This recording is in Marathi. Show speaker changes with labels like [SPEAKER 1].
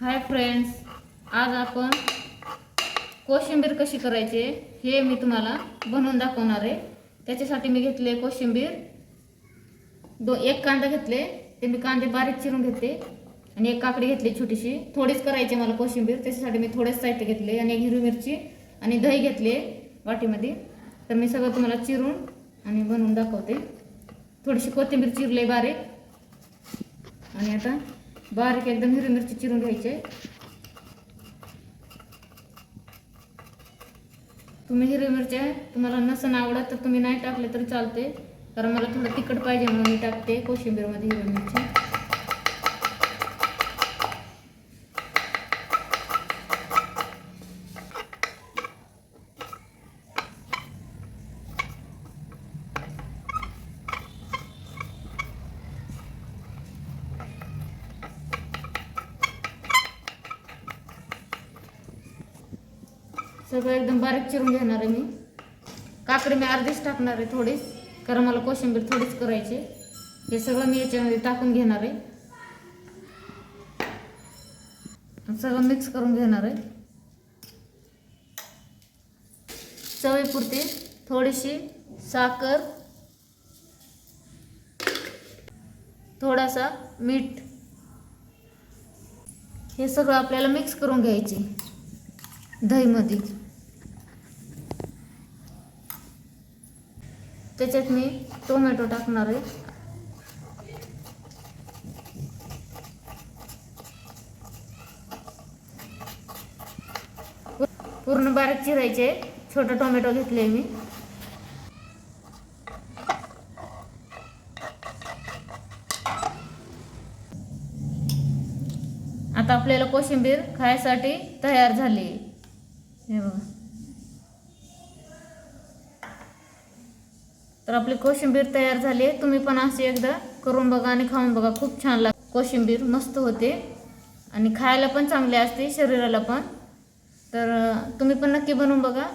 [SPEAKER 1] हाय फ्रेंड्स आज आपण कोशिंबीर कशी करायची हे मी तुम्हाला बनवून दाखवणार आहे. त्याच्यासाठी मी घेतले कोशिंबीर. दो एक कांदा घेतले ते मी कांदे बारीक चिरून घेतले आणि एक काकडी घेतली छोटीशी. थोडीच करायची मला कोशिंबीर त्याच्यासाठी मी थोडेच साहित्य घेतले आणि एक हिरवी मिरची आणि दही घेतले वाटीमध्ये. तर मी सगळं तुम्हाला चिरून आणि बनवून दाखवते. थोडीशी कोथिंबीर चिरले बारीक. आणि आता बारीक एकदम हिरवी मिरची चिरून घ्यायचे. तुम्ही हिरवी मिरच्या तुम्हाला नसन आवडत तर तुम्ही नाही टाकले तरी चालते. कारण मला थोडं तिखट पाहिजे म्हणून मी टाकते कोशिंबीरमध्ये हिरवी मिरची. सगळं एकदम बारीक चिरून घेणार आहे मी. काकडी मी अर्धीच टाकणार आहे थोडीच कारण मला कोशिंबीर थोडीच करायची हे सगळं मी याच्यामध्ये टाकून घेणार आहे. सगळं मिक्स करून घेणार आहे. चवीपुरती थोडीशी साखर थोडासा मीठ. हे सगळं आपल्याला मिक्स करून घ्यायचे. दहीमध्ये. त्याच्यात मी टोमॅटो टाकणार आहे. पूर्ण बारीक चिरायचे छोटं टोमॅटो घेतले मी. आता आपल्याला कोशिंबीर खायसाठी तयार झाली हे बघा. तर आपली कोशिंबीर तयार झाली तुम्ही पण अशी एकदा करून बघा आणि खाऊन बघा. खूप छान लाग कोशिंबीर मस्त होते. आणि खायला पण चांगली असते शरीराला पण. तर तुम्ही पण नक्की बनवून बघा.